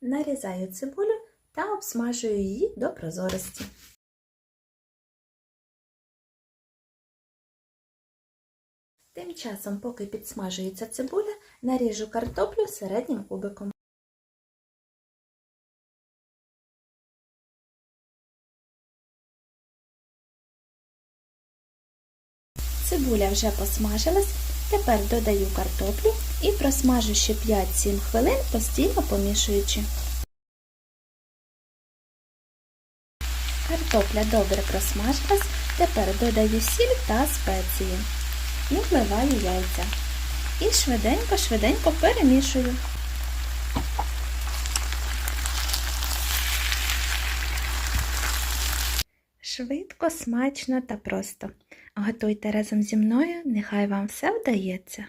Нарізаю цибулю та обсмажую її до прозорості. Тим часом, поки підсмажується цибуля, наріжу картоплю середнім кубиком. Цибуля вже посмажилась, тепер додаю картоплю і просмажу ще 5-7 хвилин, постійно помішуючи. Картопля добре просмажилась, тепер додаю сіль та спеції і вливаю яйця. І швиденько-швиденько перемішую. Швидко, смачно та просто. Готуйте разом зі мною, нехай вам все вдається.